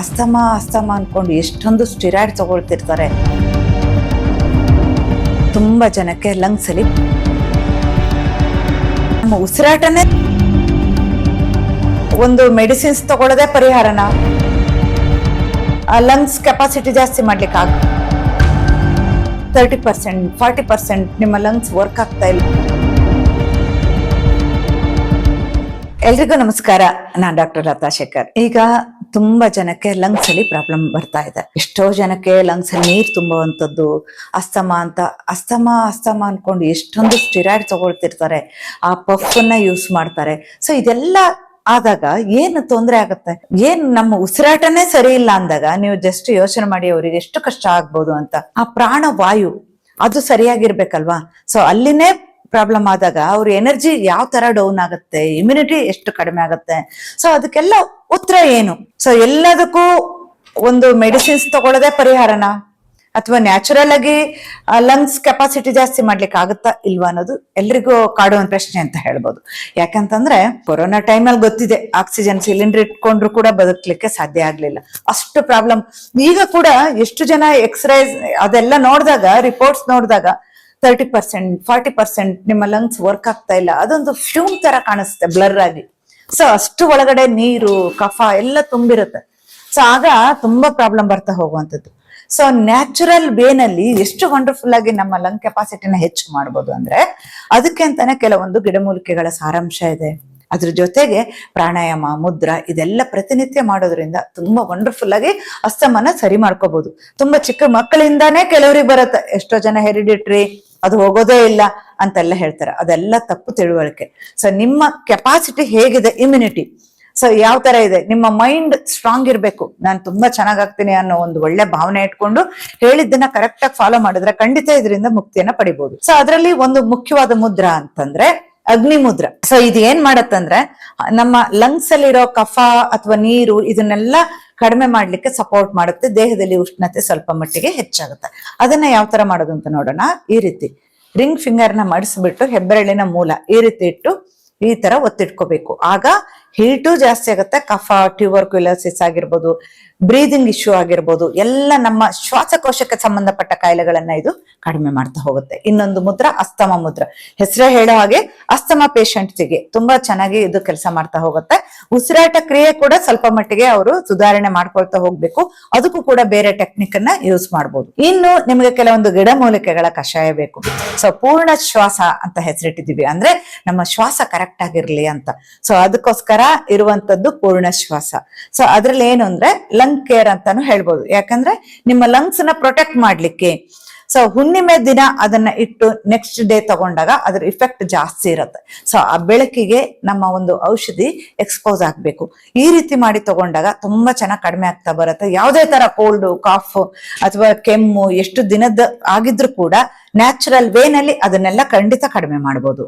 Asthma asthma ಅನ್ಕೊಂಡು ಎಷ್ಟೊಂದು steroid ತಗೊಳ್ತಿರ್ತಾರೆ. ತುಂಬಾ ಜನಕ್ಕೆ ಲಂಗ್ಸ್ ಅಲ್ಲಿ ನಮ್ಮ ಉಸಿರಾಟನೇ ಒಂದು ಮೆಡಿಸಿನ್ಸ್ ತಗೊಳ್ಳೋದೇ ಪರಿಹಾರನ. ಲಂಗ್ಸ್ ಕೆಪಾಸಿಟಿ ಜಾಸ್ತಿ ಮಾಡ್ಲಿಕ್ಕೆ ಆಗ ತರ್ಟಿ ಪರ್ಸೆಂಟ್ ಫಾರ್ಟಿ ಪರ್ಸೆಂಟ್ ನಿಮ್ಮ ಲಂಗ್ಸ್ ವರ್ಕ್ ಆಗ್ತಾ ಇಲ್ಲ. ಎಲ್ರಿಗೂ ನಮಸ್ಕಾರ. ನಾನು ಡಾಕ್ಟರ್ ಲತಾ ಶೇಖರ್. ಈಗ ತುಂಬಾ ಜನಕ್ಕೆ ಲಂಗ್ಸ್ ಅಲ್ಲಿ ಪ್ರಾಬ್ಲಮ್ ಬರ್ತಾ ಇದೆ. ಎಷ್ಟೋ ಜನಕ್ಕೆ ಲಂಗ್ಸ್ ಅಲ್ಲಿ ನೀರ್ ತುಂಬುವಂತದ್ದು ಅಸ್ತಮ ಅಂತ, ಅಸ್ತಮ ಅಸ್ತಮ ಅನ್ಕೊಂಡು ಎಷ್ಟೊಂದು ಸ್ಟಿರಾಯ್ಡ್ ತಗೊಳ್ತಿರ್ತಾರೆ, ಆ ಪಫ್ ಅನ್ನ ಯೂಸ್ ಮಾಡ್ತಾರೆ. ಸೊ ಇದೆಲ್ಲ ಆದಾಗ ಏನು ತೊಂದರೆ ಆಗುತ್ತೆ? ಏನ್ ನಮ್ಮ ಉಸಿರಾಟನೇ ಸರಿ ಇಲ್ಲ ಅಂದಾಗ ನೀವು ಜಸ್ಟ್ ಯೋಚನೆ ಮಾಡಿ ಅವರಿಗೆ ಎಷ್ಟು ಕಷ್ಟ ಆಗ್ಬೋದು ಅಂತ. ಆ ಪ್ರಾಣವಾಯು ಅದು ಸರಿಯಾಗಿರ್ಬೇಕಲ್ವಾ? ಸೊ ಅಲ್ಲಿನೇ ಪ್ರಾಬ್ಲಮ್ ಆದಾಗ ಅವ್ರ ಎನರ್ಜಿ ಯಾವ ತರ ಡೌನ್ ಆಗುತ್ತೆ ಇಮ್ಯುನಿಟಿ ಎಷ್ಟು ಕಡಿಮೆ ಆಗುತ್ತೆ. ಸೊ ಅದಕ್ಕೆಲ್ಲ ಉತ್ತರ ಏನು? ಸೊ ಎಲ್ಲದಕ್ಕೂ ಒಂದು ಮೆಡಿಸಿನ್ಸ್ ತಗೊಳ್ಳೋದೇ ಪರಿಹಾರನ? ಅಥವಾ ನ್ಯಾಚುರಲ್ ಆಗಿ ಲಂಗ್ಸ್ ಕೆಪಾಸಿಟಿ ಜಾಸ್ತಿ ಮಾಡ್ಲಿಕ್ಕೆ ಆಗುತ್ತಾ ಇಲ್ವಾ ಅನ್ನೋದು ಎಲ್ರಿಗೂ ಕಾಡುವ ಪ್ರಶ್ನೆ ಅಂತ ಹೇಳ್ಬೋದು. ಯಾಕಂತಂದ್ರೆ, ಕೊರೋನಾ ಟೈಮಲ್ಲಿ ಗೊತ್ತಿದೆ ಆಕ್ಸಿಜನ್ ಸಿಲಿಂಡರ್ ಇಟ್ಕೊಂಡ್ರು ಕೂಡ ಬದುಕ್ಲಿಕ್ಕೆ ಸಾಧ್ಯ ಆಗ್ಲಿಲ್ಲ. ಅಷ್ಟು ಪ್ರಾಬ್ಲಮ್ ಈಗ ಕೂಡ ಎಷ್ಟು ಜನ ಎಕ್ಸರೈಸ್ ಅದೆಲ್ಲ ನೋಡಿದಾಗ ರಿಪೋರ್ಟ್ಸ್ ನೋಡಿದಾಗ ತರ್ಟಿ ಪರ್ಸೆಂಟ್ ಫಾರ್ಟಿ ಪರ್ಸೆಂಟ್ ನಿಮ್ಮ ಲಂಗ್ಸ್ ವರ್ಕ್ ಆಗ್ತಾ ಇಲ್ಲ. ಅದೊಂದು ಫ್ಯೂಮ್ ತರ ಕಾಣಿಸುತ್ತೆ ಬ್ಲರ್ ಆಗಿ. ಸೊ ಅಷ್ಟು ಒಳಗಡೆ ನೀರು, ಕಫ ಎಲ್ಲ ತುಂಬಿರುತ್ತೆ. ಸೊ ಆಗ ತುಂಬಾ ಪ್ರಾಬ್ಲಮ್ ಬರ್ತಾ ಹೋಗುವಂಥದ್ದು. ಸೊ ನ್ಯಾಚುರಲ್ ವೇನಲ್ಲಿ ಎಷ್ಟು ವಂಡರ್ಫುಲ್ ಆಗಿ ನಮ್ಮ ಲಂಗ್ ಕೆಪಾಸಿಟಿನ ಹೆಚ್ಚು ಮಾಡ್ಬೋದು ಅಂದ್ರೆ, ಅದಕ್ಕೆ ಅಂತಾನೆ ಕೆಲವೊಂದು ಗಿಡಮೂಲಿಕೆಗಳ ಸಾರಾಂಶ ಇದೆ. ಅದ್ರ ಜೊತೆಗೆ ಪ್ರಾಣಾಯಾಮ, ಮುದ್ರ ಇದೆಲ್ಲ ಪ್ರತಿನಿತ್ಯ ಮಾಡೋದ್ರಿಂದ ತುಂಬಾ ವಂಡರ್ಫುಲ್ ಆಗಿ ಅಸ್ತಮನ ಸರಿ ಮಾಡ್ಕೋಬಹುದು ತುಂಬಾ ಚಿಕ್ಕ ಮಕ್ಕಳಿಂದಾನೇ ಕೆಲವರಿಗೆ ಬರುತ್ತೆ. ಎಷ್ಟೋ ಜನ ಹೆರಿಡಿಟ್ರಿ ಅದು ಹೋಗೋದೇ ಇಲ್ಲ ಅಂತೆಲ್ಲ ಹೇಳ್ತಾರೆ. ಅದೆಲ್ಲ ತಪ್ಪು ತಿಳುವಳಿಕೆ. ಸೊ ನಿಮ್ಮ ಕೆಪಾಸಿಟಿ ಹೇಗಿದೆ? ಇಮ್ಯುನಿಟಿ ಸೊ ಯಾವ ತರ ಇದೆ? ನಿಮ್ಮ ಮೈಂಡ್ ಸ್ಟ್ರಾಂಗ್ ಇರಬೇಕು. ನಾನು ತುಂಬಾ ಚೆನ್ನಾಗ್ ಆಗ್ತೀನಿ ಅನ್ನೋ ಒಂದು ಒಳ್ಳೆ ಭಾವನೆ ಇಟ್ಕೊಂಡು ಹೇಳಿದ್ದನ್ನ ಕರೆಕ್ಟ್ ಆಗಿ ಫಾಲೋ ಮಾಡಿದ್ರೆ ಖಂಡಿತ ಇದರಿಂದ ಮುಕ್ತಿಯನ್ನ ಪಡಿಬಹುದು ಸೊ ಅದರಲ್ಲಿ ಒಂದು ಮುಖ್ಯವಾದ ಮುದ್ರಾ ಅಂತಂದ್ರೆ ಅಗ್ನಿ ಮುದ್ರ ಸೊ ಇದು ಏನ್ ಮಾಡತ್ತಂದ್ರೆ, ನಮ್ಮ ಲಂಗ್ಸ್ ಅಲ್ಲಿರೋ ಕಫ ಅಥವಾ ನೀರು ಇದನ್ನೆಲ್ಲ ಕಡಿಮೆ ಮಾಡ್ಲಿಕ್ಕೆ ಸಪೋರ್ಟ್ ಮಾಡುತ್ತೆ, ದೇಹದಲ್ಲಿ ಉಷ್ಣತೆ ಸ್ವಲ್ಪ ಮಟ್ಟಿಗೆ ಹೆಚ್ಚಾಗುತ್ತೆ. ಅದನ್ನ ಯಾವ ತರ ಮಾಡೋದು ಅಂತ ನೋಡೋಣ. ಈ ರೀತಿ ರಿಂಗ್ ಫಿಂಗರ್ನ ಮಡಿಸ್ಬಿಟ್ಟು ಹೆಬ್ಬೆರಳಿನ ಮೂಲ ಈ ರೀತಿ ಇಟ್ಟು ಈ ತರ ಒತ್ತಿಟ್ಕೋಬೇಕು. ಆಗ ಹೀಟು ಜಾಸ್ತಿ ಆಗುತ್ತೆ. ಕಫ ಟ್ಯೂಬರ್ಕ್ಯುಲೋಸಿಸ್ ಆಗಿರ್ಬೋದು, ಬ್ರೀದಿಂಗ್ ಇಶ್ಯೂ ಆಗಿರ್ಬೋದು, ಎಲ್ಲ ನಮ್ಮ ಶ್ವಾಸಕೋಶಕ್ಕೆ ಸಂಬಂಧಪಟ್ಟ ಕಾಯಿಲೆಗಳನ್ನ ಇದು ಕಡಿಮೆ ಮಾಡ್ತಾ ಹೋಗುತ್ತೆ. ಇನ್ನೊಂದು ಮುದ್ರ, ಅಸ್ತಮ ಮುದ್ರ. ಹೆಸರೇ ಹೇಳೋ ಹಾಗೆ ಅಸ್ತಮ ಪೇಷಂಟ್ಸಿಗೆ ತುಂಬಾ ಚೆನ್ನಾಗಿ ಇದು ಕೆಲಸ ಮಾಡ್ತಾ ಹೋಗುತ್ತೆ. ಉಸಿರಾಟ ಕ್ರಿಯೆ ಕೂಡ ಸ್ವಲ್ಪ ಮಟ್ಟಿಗೆ ಅವರು ಸುಧಾರಣೆ ಮಾಡ್ಕೊಳ್ತಾ ಹೋಗ್ಬೇಕು. ಅದಕ್ಕೂ ಕೂಡ ಬೇರೆ ಟೆಕ್ನಿಕ್ ಅನ್ನ ಯೂಸ್ ಮಾಡ್ಬೋದು. ಇನ್ನು ನಿಮಗೆ ಕೆಲವೊಂದು ಗಿಡಮೂಲಿಕೆಗಳ ಕಷಾಯ ಬೇಕು. ಸೊ, ಪೂರ್ಣ ಶ್ವಾಸ ಅಂತ ಹೆಸರಿಟ್ಟಿದೀವಿ ಅಂದ್ರೆ ನಮ್ಮ ಶ್ವಾಸ ಕರೆಕ್ಟ್ ಆಗಿರ್ಲಿ ಅಂತ. ಸೊ, ಅದಕ್ಕೋಸ್ಕರ ಇರುವಂತದ್ದು ಪೂರ್ಣ ಶ್ವಾಸ ಸೊ ಅದ್ರಲ್ಲಿ ಏನು ಅಂದ್ರೆ ಲಂಗ್ ಕೇರ್ ಅಂತಾನು ಹೇಳ್ಬೋದು. ಯಾಕಂದ್ರೆ ನಿಮ್ಮ ಲಂಗ್ಸ್ನ ಪ್ರೊಟೆಕ್ಟ್ ಮಾಡ್ಲಿಕ್ಕೆ. ಸೊ ಹುಣ್ಣಿಮೆ ದಿನ ಅದನ್ನ ಇಟ್ಟು ನೆಕ್ಸ್ಟ್ ಡೇ ತಗೊಂಡಾಗ ಅದ್ರ ಇಫೆಕ್ಟ್ ಜಾಸ್ತಿ ಇರುತ್ತೆ. ಸೊ ಆ ಬೆಳಕಿಗೆ ನಮ್ಮ ಒಂದು ಔಷಧಿ ಎಕ್ಸ್ಪೋಸ್ ಆಗ್ಬೇಕು. ಈ ರೀತಿ ಮಾಡಿ ತಗೊಂಡಾಗ ತುಂಬಾ ಚೆನ್ನಾಗಿ ಕಡಿಮೆ ಆಗ್ತಾ ಬರುತ್ತೆ. ಯಾವುದೇ ತರ ಕೋಲ್ಡ್ ಕಾಫ್ ಅಥವಾ ಕೆಮ್ಮು ಎಷ್ಟು ದಿನದ ಆಗಿದ್ರು ಕೂಡ ನ್ಯಾಚುರಲ್ ವೇನಲ್ಲಿ ಅದನ್ನೆಲ್ಲ ಖಂಡಿತ ಕಡಿಮೆ ಮಾಡ್ಬೋದು.